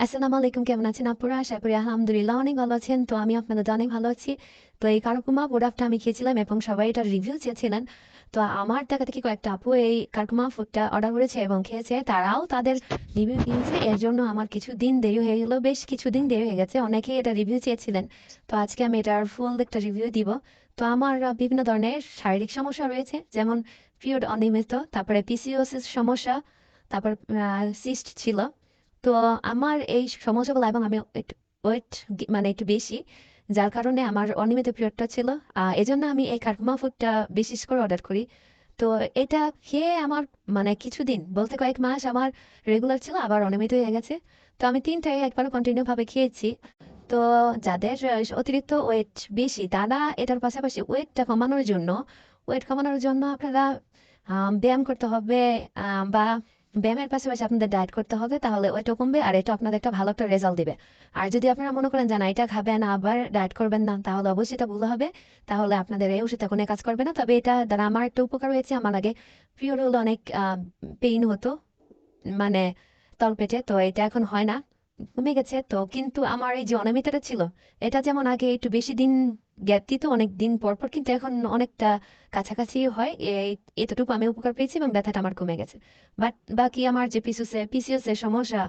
আসসালামু আলাইকুম কেমন আছেন আপুরা? আশা করি আলহামদুলিল্লাহ অনেক ভালো আছেন। তো আমি আপনাদের অনেক ভালো আছি। তো এই কারকুমা প্রোডাক্টটা আমি খেয়েছিলাম এবং সবাই এটা রিভিউ চেয়েছিলেন। তো আমার দেখা থেকে কয়েকটা আপু এই কারকুমা ফুডটা অর্ডার করেছে এবং খেয়েছে। তারাও তাদের রিভিউ দিয়েছে। এর জন্য আমার কিছু দিন দেরি হয়ে গেলো। বেশ কিছুদিন দেরি হয়ে গেছে। অনেকেই এটা রিভিউ চেয়েছিলেন। তো আজকে আমি এটার ফুল একটা রিভিউ দিব। তো আমার বিভিন্ন ধরনের শারীরিক সমস্যা রয়েছে। যেমন পিরিয়ড অনিয়মিত, তারপরে পিসিওসিস সমস্যা, তারপর সিস্ট ছিল। তো আমার এই সমস্যাগুলো এবং আমি ওয়েট মানে একটু বেশি যার কারণে আমার অনিয়মিত পিরিয়ডটা ছিল। আহ, এজন্য আমি এই কারকুমা ফুডটা বিশেষ করে অর্ডার করি। তো এটা খেয়ে আমার মানে কিছুদিন বলতে কয়েক মাস আমার রেগুলার ছিল আবার অনিয়মিত হয়ে গেছে। তো আমি তিনটাই একবার কন্টিনিউ ভাবে খেয়েছি। তো যাদের অতিরিক্ত ওয়েট বেশি তারা এটার পাশাপাশি ওয়েটটা কমানোর জন্য ওয়েট কমানোর জন্য আপনারা ব্যায়াম করতে হবে বা ব্যায়ামের পাশাপাশি আপনাদের ডায়েট করতে হবে, তাহলে ওইটা কমবে আর এটা আপনাদের একটা ভালো একটা রেজাল্ট দিবে। আর যদি আপনারা মনে করেন যে না, এটা খাবেন, আবার ডায়েট করবেন না, তাহলে অবশ্যই এটা ভুল হবে। তাহলে আপনাদের এই ওষুধটা কোনো কাজ করবে না। তবে এটা দ্বারা আমার একটা উপকার হয়েছে। আমার আগে পিওর অনেক পেইন হতো মানে তলপেটে, তো এটা এখন হয় না। কমে গেছে তো, কিন্তু আমার এই যে অনিয়মিতটা ছিল, এটা যেমন আগে একটু বেশি দিন গ্যাপ দিত, অনেক দিন পর পর কিন্তু এখন অনেকটা কাছাকাছি হয় এতটুকু আমি উপকার পেয়েছি এবং ব্যথাটা আমার কমে গেছে। বাট বাকি আমার যে পিসিওসে পিসিওসের সমস্যা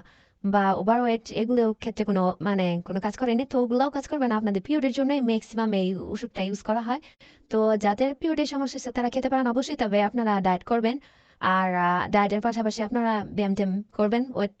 বা ওভারওয়েট এগুলোর ক্ষেত্রে কোনো মানে কোনো কাজ করেনি, তো ওগুলোও কাজ করবে না। আপনাদের পিরিয়ডের জন্যই ম্যাক্সিমাম এই ওষুধটা ইউজ করা হয়। তো যাদের পিরিয়ডের সমস্যা আছে তারা খেতে পারেন অবশ্যই, তবে আপনারা ডায়েট করবেন। আর ডায়েটের পাশাপাশি আপনারা ব্যায়াম ট্যাম করবেন, ওয়েট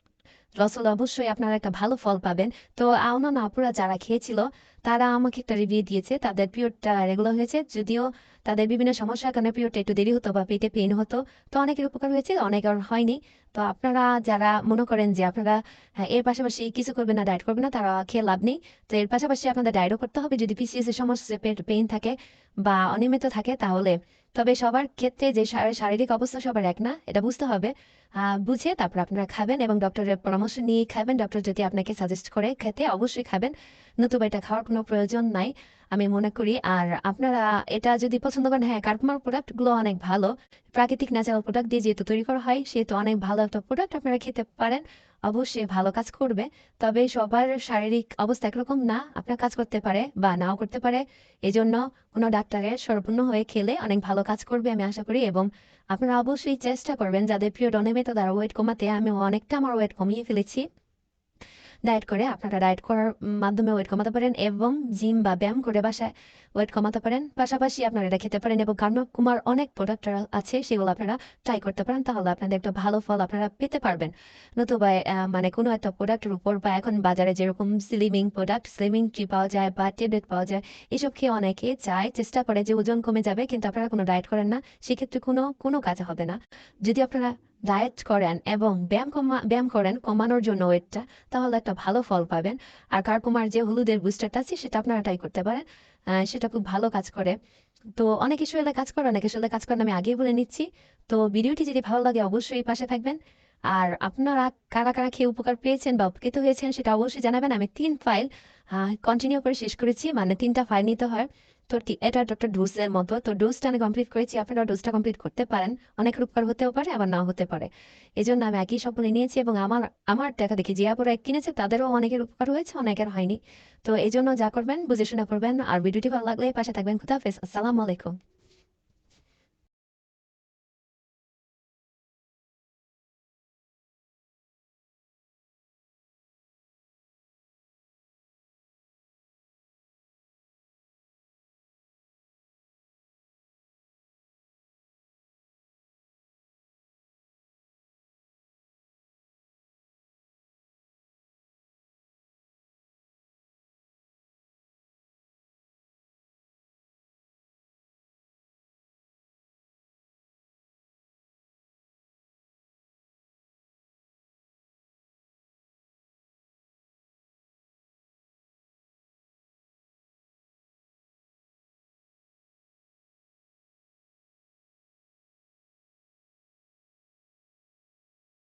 লস হলে অবশ্যই আপনারা একটা ভালো ফল পাবেন। তো অন্যান্য আপুরা যারা খেয়েছিল তারা আমাকে একটা রিভিউ দিয়েছে। তাদের পিরিয়ডটা রেগুলার হয়েছে যদিও তাদের বিভিন্ন সমস্যার কারণে পিরিয়ডটা একটু দেরি হতো বা পেটে পেন হতো। তো অনেকের উপকার হয়েছে অনেকের হয়নি। তো আপনারা যারা মনে করেন যে আপনারা হ্যাঁ, এর পাশাপাশি কিছু করবেন না ডায়েট করবেন না তারা খেয়ে লাভ নেই। তো এর পাশাপাশি আপনাদের ডায়েটও করতে হবে। যদি পিসিএস এর সমস্যা পেট পেইন থাকে বা অনিয়মিত থাকে তাহলে তবে সবার ক্ষেত্রে যে শারীরিক অবস্থা সবার এক না, এটা বুঝতে হবে। বুঝে তারপর আপনারা খাবেন এবং ডক্টরের পরামর্শ নিয়ে খাবেন। ডক্টর যদি আপনাকে সাজেস্ট করে খেতে, অবশ্যই খাবেন। নতুবা এটা খাওয়ার কোনো প্রয়োজন নাই, আমি মনে করি। আর আপনারা এটা যদি পছন্দ করেন হ্যাঁ কারকুমার প্রোডাক্টগুলো অনেক ভালো। প্রাকৃতিক ন্যাচারাল প্রোডাক্ট দিয়ে যেহেতু তৈরি করা হয়, সেহেতু অনেক ভালো একটা প্রোডাক্ট আপনারা খেতে পারেন। অবশ্যই ভালো কাজ করবে, তবে সবার শারীরিক অবস্থা একরকম না, আপনার কাজ করতে পারে বা নাও করতে পারে। এই জন্য কোনো ডাক্তারের সর্বপূর্ণ হয়ে খেলে অনেক ভালো কাজ করবে আমি আশা করি এবং আপনারা অবশ্যই চেষ্টা করবেন যাদের পিরিয়ড অনিয়মিত তারা ওয়েট কমাতে। আমি অনেকটা আমার ওয়েট কমিয়ে ফেলেছি। ডায়েট করে, আপনারা ডায়েট করার মাধ্যমে ওয়েট কমাতে পারেন এবং জিম বা ব্যায়াম করে বাসায় ওয়েট কমাতে পারেন। পাশাপাশি আপনারা এটা খেতে পারেন এবং কার্ণ কুমার অনেক প্রোডাক্ট আছে, সেগুলো আপনারা ট্রাই করতে পারেন, তাহলে আপনাদের একটা ভালো ফল আপনারা পেতে পারবেন। নতুবা মানে কোনো একটা প্রোডাক্টের উপর বা এখন বাজারে যেরকম স্লিমিং প্রোডাক্ট স্লিমিং ট্রি পাওয়া যায় বা ট্যাবলেট পাওয়া যায়, এসব খেয়ে অনেকে চায়, চেষ্টা করে যে ওজন কমে যাবে, কিন্তু আপনারা কোনো ডায়েট করেন না, সেক্ষেত্রে কোনো কোনো কাজ হবে না। যদি আপনারা ডায়েট করেন এবং ব্যায়াম কমা ব্যায়াম করেন কমানোর জন্য ওয়েটটা, তাহলে একটা ভালো ফল পাবেন। আর কারকুমার যে হলুদের বুস্টারটা আছে, সেটা আপনারা ট্রাই করতে পারেন। সেটা খুব ভালো কাজ করে। তো অনেক শরীরে কাজ করে, অনেক শরীরে কাজ করেন আমি আগেই বলে নিচ্ছি। তো ভিডিওটি যদি ভালো লাগে, অবশ্যই পাশে থাকবেন। আর আপনারা কারা কারা খেয়ে উপকার পেয়েছেন বা উপকৃত হয়েছেন, সেটা অবশ্যই জানাবেন। আমি তিন ফাইল কন্টিনিউ করে শেষ করেছি মানে তিনটা ফাইল নিতে হয়। তো ঠিক এটা একটা ডোজের মতো? তো ডোজটা আমি কমপ্লিট করেছি আপনারা ডোজটা কমপ্লিট করতে পারেন। অনেক উপকার হতেও পারে, আবার না হতে পারে। এই জন্য আমি একই সব বলে নিয়েছি এবং আমার আমার দেখা দেখি, যে আপুরা কিনেছে, তাদেরও অনেকের উপকার হয়েছে, অনেকের হয়নি। তো এই জন্য যা করবেন, বুঝে শুনে করবেন, আর ভিডিওটি ভালো লাগলে পাশে থাকবেন। খুদাফেজ আসসালামু আলাইকুম।